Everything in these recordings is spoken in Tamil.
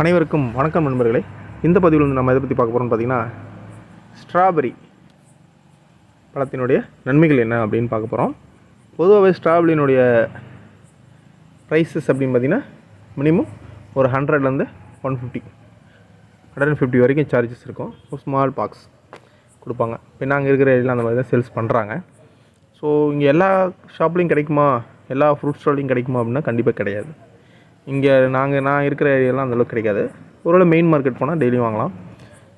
அனைவருக்கும் வணக்கம் நண்பர்களே. இந்த பதிவில் வந்து நம்ம எதை பற்றி பார்க்க போகிறோம்னு பார்த்தீங்கன்னா ஸ்ட்ராபெரி பழத்தினுடைய நன்மைகள் என்ன அப்படின்னு பார்க்க போகிறோம் பொதுவாகவே ஸ்ட்ராபெரியினுடைய ப்ரைஸஸ் அப்படின்னு பார்த்தீங்கன்னா மினிமம் ஒரு ஹண்ட்ரட்லேருந்து one fifty hundred and fifty வரைக்கும் சார்ஜஸ் இருக்கும். ஒரு ஸ்மால் பாக்ஸ் கொடுப்பாங்க. இப்போ நாங்கள் இருக்கிற ஏரியாவில் அந்த மாதிரி தான் சேல்ஸ் பண்ணுறாங்க ஸோ இங்கே எல்லா ஷாப்லேயும் கிடைக்குமா? எல்லா ஃப்ரூட் ஸ்டால்லையும் கிடைக்குமா அப்படின்னா கண்டிப்பாக கிடையாது. இங்கே நாங்கள் நான் இருக்கிற ஏரியாலாம் அந்தளவுக்கு கிடைக்காது. ஒருவேளை மெயின் மார்க்கெட் போனால் டெய்லியும் வாங்கலாம்.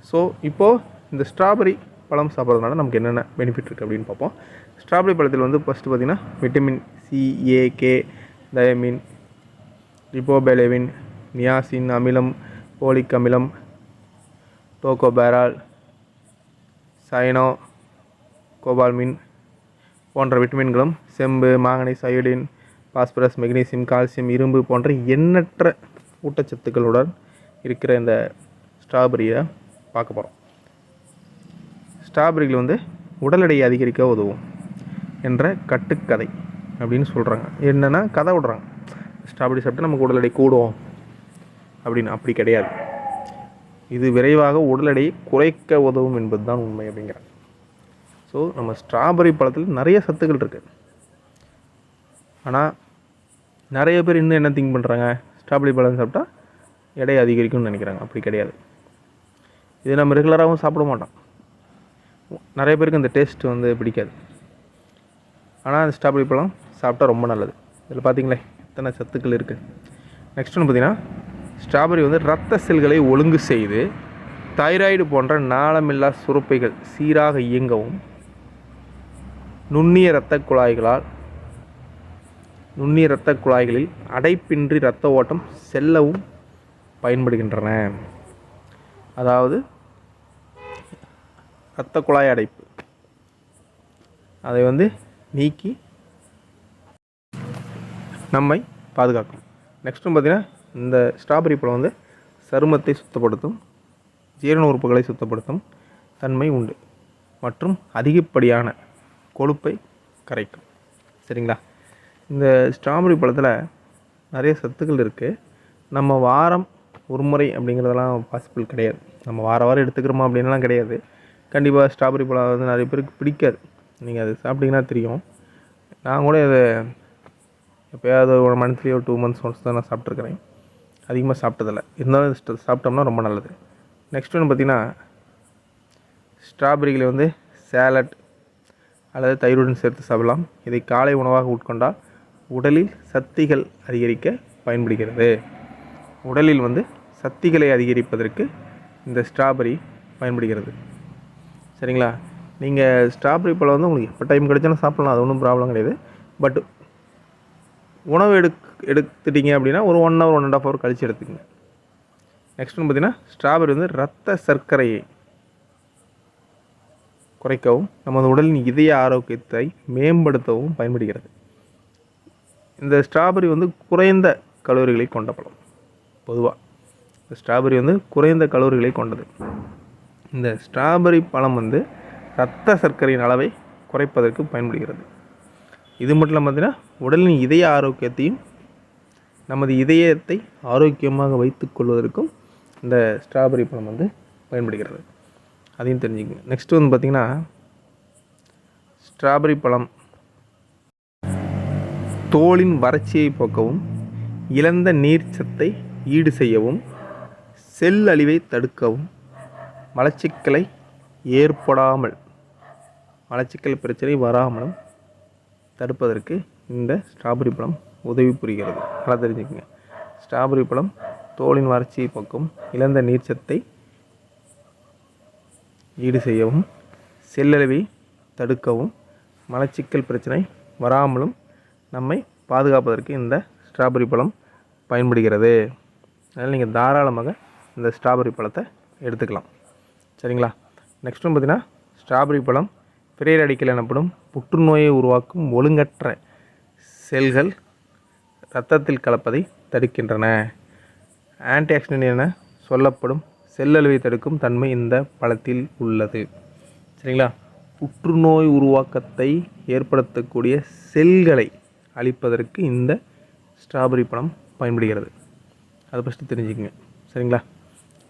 ஸோ இப்போது இந்த ஸ்ட்ராபெரி பழம் சாப்பிட்றதுனால நமக்கு என்னென்ன பெனிஃபிட் இருக்குது அப்படின்னு பார்ப்போம். ஸ்ட்ராபெரி பழத்தில் வந்து ஃபஸ்ட்டு பார்த்திங்கன்னா vitamin C A K thiamine riboflavin niacin அமிலம் போலிக் அமிலம் டோகோபேரால் சைனோ கோபால்மின் போன்ற விட்டமின்களும் செம்பு manganese iodine phosphorus magnesium calcium இரும்பு போன்ற எண்ணற்ற ஊட்டச்சத்துக்களுடன் இருக்கிற இந்த ஸ்ட்ராபெரியை பார்க்க போகிறோம் ஸ்ட்ராபெரிகள் வந்து உடல் எடையை அதிகரிக்க உதவும் என்ற கட்டுக்கதை அப்படின்னு சொல்கிறாங்க என்னென்னா கதை விடுறாங்க. ஸ்ட்ராபெரி சாப்பிட்டா நமக்கு உடல் எடை கூடும் அப்படின்னு அப்படி கிடையாது. இது விரைவாக உடல் எடையை குறைக்க உதவும் என்பது தான் உண்மை அப்படிங்கிறாங்க ஸோ நம்ம ஸ்ட்ராபெரி பழத்தில் நிறைய சத்துக்கள் இருக்குது ஆனால் நிறைய பேர் இன்னும் என்ன திங்க் பண்ணுறாங்க ஸ்ட்ராபெரி பழம் சாப்பிட்டா எடை அதிகரிக்கும்னு நினைக்கிறாங்க. அப்படி கிடையாது. இது நம்ம ரெகுலராகவும் சாப்பிட மாட்டோம். நிறைய பேருக்கு இந்த டேஸ்ட் வந்து பிடிக்காது. ஆனால் அந்த ஸ்ட்ராபெரி பழம் சாப்பிட்டா ரொம்ப நல்லது. இதில் பார்த்தீங்களே எத்தனை சத்துக்கள் இருக்குது நெக்ஸ்ட் ஒன்று பார்த்தீங்கன்னா ஸ்ட்ராபெரி வந்து ரத்த செல்களை ஒழுங்கு செய்து தைராய்டு போன்ற நாளமில்லா சுரப்பைகள் சீராக இயங்கவும் நுண்ணிய இரத்த குழாய்களால் நுண்ணிய இரத்த குழாய்களில் அடைப்பின்றி இரத்த ஓட்டம் செல்லவும் பயன்படுகின்றன. அதாவது இரத்த குழாய் அடைப்பு. அதை வந்து நீக்கி நம்மை பாதுகாக்கும். நெக்ஸ்ட்டும் பார்த்திங்கன்னா இந்த ஸ்ட்ராபெரி பழம் வந்து சருமத்தை சுத்தப்படுத்தும் ஜீரண உறுப்புகளை சுத்தப்படுத்தும் தன்மை உண்டு மற்றும் அதிகப்படியான கொழுப்பை கரைக்கும். சரிங்களா? இந்த ஸ்ட்ராபெரி பழத்தில் நிறைய சத்துக்கள் இருக்குது நம்ம வாரம் ஒரு முறை அப்படிங்கிறதெல்லாம் பாசிபிள் கிடையாது. நம்ம வார வாரம் எடுத்துக்கிறோமா அப்படின்லாம் கிடையாது. கண்டிப்பாக ஸ்ட்ராபெரி பழம் வந்து நிறைய பேருக்கு பிடிக்காது. நீங்கள் அது சாப்பிட்டீங்கன்னா தெரியும். நான் கூட இதை எப்போயாவது ஒரு மந்த்லி ஒரு டூ மந்த்ஸ் ஒன்ஸ் தான் நான் சாப்பிட்ருக்கிறேன் அதிகமாக சாப்பிட்டதில்ல. இருந்தாலும் சாப்பிட்டோம்னா ரொம்ப நல்லது. நெக்ஸ்ட் ஒன்று பார்த்திங்கன்னா ஸ்ட்ராபெரிகளை வந்து சேலட் அல்லது தயிருடன் சேர்த்து சாப்பிடலாம். இதை காலை உணவாக உட்கொண்டால் உடலில் சக்திகள் அதிகரிக்க பயன்படுகிறது. உடலில் வந்து சக்திகளை அதிகரிப்பதற்கு இந்த ஸ்ட்ராபெரி பயன்படுகிறது. சரிங்களா? நீங்கள் ஸ்ட்ராபெரி பழம் வந்து உங்களுக்கு எப்போ டைம் கிடைச்சாலும் சாப்பிடலாம் அது ஒன்றும் ப்ராப்ளம் கிடையாது. பட் உணவு எடுக் எடுத்துட்டீங்க அப்படின்னா ஒரு one hour one and half hour கழித்து எடுத்துக்கங்க. நெக்ஸ்ட் ஒன்று பார்த்தீங்கன்னா ஸ்ட்ராபெரி வந்து ரத்த சர்க்கரையை குறைக்கவும் நமது உடலின் இதய ஆரோக்கியத்தை மேம்படுத்தவும் பயன்படுகிறது. இந்த ஸ்ட்ராபெரி வந்து குறைந்த கலோரிகளை கொண்ட பழம். பொதுவாக இந்த ஸ்ட்ராபெரி வந்து குறைந்த கலோரிகளை கொண்டது. இந்த ஸ்ட்ராபெரி பழம் வந்து இரத்த சர்க்கரையின் அளவை குறைப்பதற்கு பயன்படுகிறது. இது மட்டும் இல்லாமல் பார்த்தீங்கன்னா உடலின் இதய ஆரோக்கியத்தையும் நமது இதயத்தை ஆரோக்கியமாக வைத்துக்கொள்வதற்கும் இந்த ஸ்ட்ராபெரி பழம் வந்து பயன்படுகிறது. அதையும் தெரிஞ்சுக்கங்க. நெக்ஸ்ட் வந்து பார்த்திங்கன்னா ஸ்ட்ராபெரி பழம் தோலின் வறட்சியை போக்கவும் இழந்த நீர்ச்சத்தை ஈடு செய்யவும் செல் அழிவை தடுக்கவும். மலச்சிக்கலை ஏற்படாமல் மலச்சிக்கல் பிரச்சனை வராமலும் தடுப்பதற்கு இந்த ஸ்ட்ராபெரி பழம் உதவி புரிகிறது. நல்லா தெரிஞ்சுக்கங்க. ஸ்ட்ராபெரி பழம் தோலின் வறட்சியை போக்கவும் இழந்த நீர்ச்சத்தை ஈடு செய்யவும் செல்லளவை தடுக்கவும் மலச்சிக்கல் பிரச்சனை வராமலும் நம்மை பாதுகாப்பதற்கு இந்த ஸ்ட்ராபெரி பழம் பயன்படுகிறது. அதனால் நீங்கள் தாராளமாக இந்த ஸ்ட்ராபெரி பழத்தை எடுத்துக்கலாம். சரிங்களா? நெக்ஸ்ட் ஒன்று பார்த்தீங்கன்னா ஸ்ட்ராபெரி பழம் பிரேரடிக்கல் எனப்படும் புற்றுநோயை உருவாக்கும் ஒழுங்கற்ற செல்கள் இரத்தத்தில் கலப்பதை தடுக்கின்றன. ஆன்டிஆக்சிடென்ட் என சொல்லப்படும் செல்லழிவை தடுக்கும் தன்மை இந்த பழத்தில் உள்ளது. சரிங்களா? புற்றுநோய் உருவாக்கத்தை ஏற்படுத்தக்கூடிய செல்களை அழிப்பதற்கு இந்த ஸ்ட்ராபெரி பழம் பயன்படுகிறது. அதை ஃபஸ்ட்டு தெரிஞ்சுக்கங்க. சரிங்களா?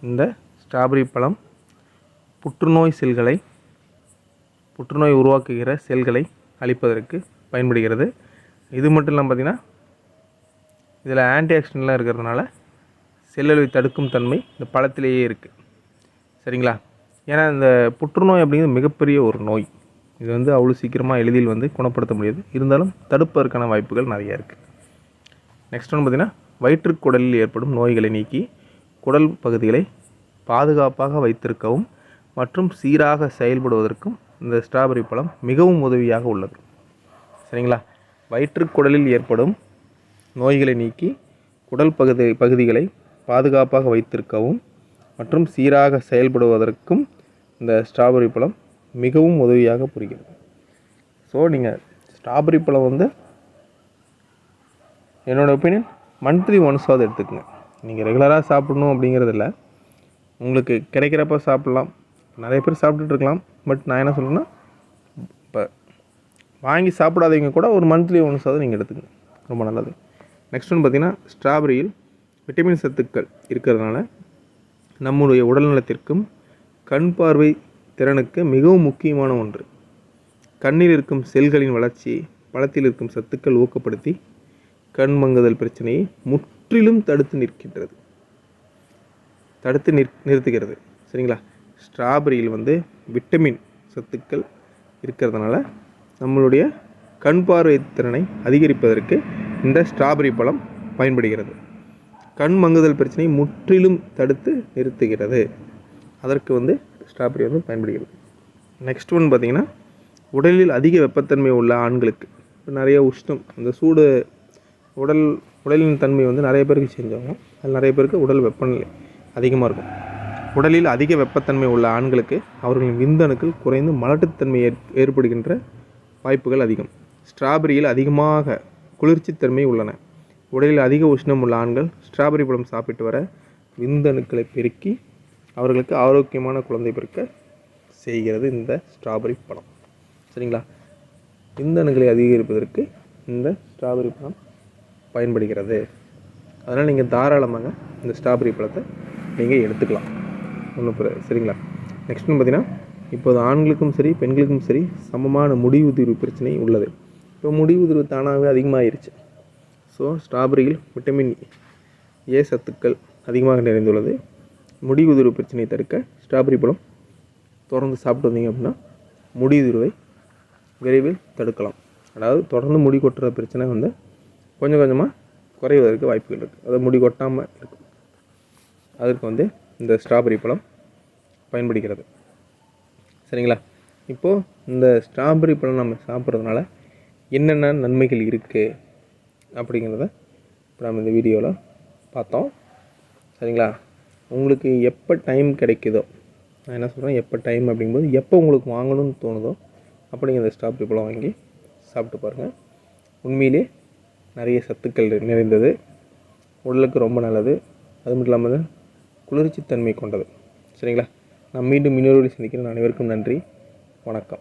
இந்த ஸ்ட்ராபெரி பழம் புற்றுநோய் செல்களை புற்றுநோய் உருவாக்குகிற செல்களை அழிப்பதற்கு பயன்படுகிறது. இது மட்டும் இல்லாமல் பார்த்திங்கன்னா இதில் ஆன்டி ஆக்சிடென்ட்லாம் இருக்கிறதுனால செல்லலை தடுக்கும் தன்மை இந்த பழத்திலேயே இருக்குது சரிங்களா? ஏன்னா இந்த புற்றுநோய் அப்படிங்கிறது மிகப்பெரிய ஒரு நோய். இது வந்து அவ்வளோ சீக்கிரமாக எளிதில் வந்து குணப்படுத்த முடியாது. இருந்தாலும் தடுப்பதற்கான வாய்ப்புகள் நிறையா இருக்குது நெக்ஸ்ட் ஒன்று பார்த்திங்கன்னா வயிற்றுக்குடலில் ஏற்படும் நோய்களை நீக்கி குடல் பகுதிகளை பாதுகாப்பாக வைத்திருக்கவும் மற்றும் சீராக செயல்படுவதற்கும் இந்த ஸ்ட்ராபெரி பழம் மிகவும் உதவியாக உள்ளது. சரிங்களா? வயிற்றுக்குடலில் ஏற்படும் நோய்களை நீக்கி குடல் பகுதி பகுதிகளை பாதுகாப்பாக வைத்திருக்கவும் மற்றும் சீராக செயல்படுவதற்கும் இந்த ஸ்ட்ராபெரி பழம் மிகவும் உதவியாக புரிகிறது. ஸோ நீங்கள் ஸ்ட்ராபெரி பழம் வந்து என்னோடய ஒப்பீனியன் மந்த்லி ஒன்ஸாவது எடுத்துக்கங்க. நீங்கள் ரெகுலராக சாப்பிடணும் அப்படிங்கிறதில்ல உங்களுக்கு கிடைக்கிறப்ப சாப்பிட்லாம். நிறைய பேர் சாப்பிட்டுட்டு இருக்கலாம். பட் நான் என்ன சொல்கிறேன்னா இப்போ வாங்கி சாப்பிடாதவங்க கூட ஒரு மந்த்லி ஒன்ஸாவது நீங்கள் எடுத்துக்கங்க. ரொம்ப நல்லது. நெக்ஸ்ட் ஒன்று பார்த்திங்கன்னா ஸ்ட்ராபெரியில் விட்டமின் சத்துக்கள் இருக்கிறதுனால நம்முடைய உடல்நலத்திற்கும் கண் பார்வை திறனுக்கு மிகவும் முக்கியமான ஒன்று. கண்ணில் இருக்கும் செல்களின் வளர்ச்சி பழத்தில் இருக்கும் சத்துக்கள் ஊக்கப்படுத்தி கண் மங்குதல் பிரச்சனையை முற்றிலும் தடுத்து நிற்கின்றது. தடுத்து நிற் நிறுத்துகிறது. சரிங்களா? ஸ்ட்ராபெரியில் வந்து விட்டமின் சத்துக்கள் இருக்கிறதுனால நம்மளுடைய கண் பார்வை திறனை அதிகரிப்பதற்கு இந்த ஸ்ட்ராபெரி பழம் பயன்படுகிறது. கண் மங்குதல் பிரச்சனை முற்றிலும் தடுத்து நிறுத்துகிறது. அதற்கு வந்து ஸ்ட்ராபெரி வந்து பயன்படுகிறது. நெக்ஸ்ட் ஒன் பார்த்திங்கன்னா உடலில் அதிக வெப்பத்தன்மை உள்ள ஆண்களுக்கு. இப்போ நிறைய உஷ்ணம் இந்த சூடு உடல் உடலின் தன்மை வந்து நிறைய பேருக்கு செஞ்சாகும் அதில் நிறைய பேருக்கு உடல் வெப்பநிலை அதிகமாக இருக்கும். உடலில் அதிக வெப்பத்தன்மை உள்ள ஆண்களுக்கு அவர்களின் விந்தணுக்கள் குறைந்து மலட்டுத்தன்மை ஏற் ஏற்படுகின்ற வாய்ப்புகள் அதிகம். ஸ்ட்ராபெரியில் அதிகமாக குளிர்ச்சித்தன்மை உள்ளன. உடலில் அதிக உஷ்ணம் உள்ள ஆண்கள் ஸ்ட்ராபெரி பழம் சாப்பிட்டு வர விந்தணுக்களை பெருக்கி அவர்களுக்கு ஆரோக்கியமான குழந்தை பிறக்க செய்கிறது இந்த ஸ்ட்ராபெரி பழம். சரிங்களா? விந்தணுக்களை அதிகரிப்பதற்கு இந்த ஸ்ட்ராபெரி பழம் பயன்படுகிறது. அதனால் நீங்கள் தாராளமாக இந்த ஸ்ட்ராபெரி பழத்தை நீங்கள் எடுத்துக்கலாம். ஒன்றும் சரிங்களா? நெக்ஸ்ட் பார்த்தீங்கன்னா இப்போது ஆண்களுக்கும் சரி பெண்களுக்கும் சரி சமமான முடி உதிர்வு பிரச்சனை உள்ளது. இப்போ முடி உதிர்வு தானாகவே அதிகமாகிருச்சு ஸோ ஸ்ட்ராபெரியில் விட்டமின் ஏ சத்துக்கள் அதிகமாக நிறைந்துள்ளது. முடி உதிர்வு பிரச்சனையை தடுக்க ஸ்ட்ராபெரி பழம் தொடர்ந்து சாப்பிட்டு வந்தீங்க அப்படின்னா முடி உதிர்வை விரைவில் தடுக்கலாம். அதாவது தொடர்ந்து முடி கொட்டுற பிரச்சனை வந்து கொஞ்சம் கொஞ்சமாக குறைவதற்கு வாய்ப்புகள் இருக்குது அதாவது முடி கொட்டாமல் இருக்கும். அதற்கு வந்து இந்த ஸ்ட்ராபெரி பழம் பயன்படுகிறது. சரிங்களா? இப்போது இந்த ஸ்ட்ராபெரி பழம் நம்ம சாப்பிட்றதுனால என்னென்ன நன்மைகள் இருக்குது அப்படிங்கிறத இப்போ நம்ம இந்த வீடியோவில் பார்த்தோம். சரிங்களா? உங்களுக்கு எப்போ டைம் கிடைக்குதோ நான் என்ன சொல்கிறேன் எப்போ டைம் அப்படிங்கும்போது எப்போ உங்களுக்கு வாங்கணும்னு தோணுதோ அப்போ நீங்கள் இந்த ஸ்டாப் இப்போலாம் வாங்கி சாப்பிட்டு பாருங்கள் உண்மையிலே நிறைய சத்துக்கள் நிறைந்தது. உடலுக்கு ரொம்ப நல்லது. அது மட்டும் இல்லாமல் குளிர்ச்சித்தன்மை கொண்டது. சரிங்களா? நான் மீண்டும் இன்னொரு சந்திக்கிறேன். அனைவருக்கும் நன்றி. வணக்கம்.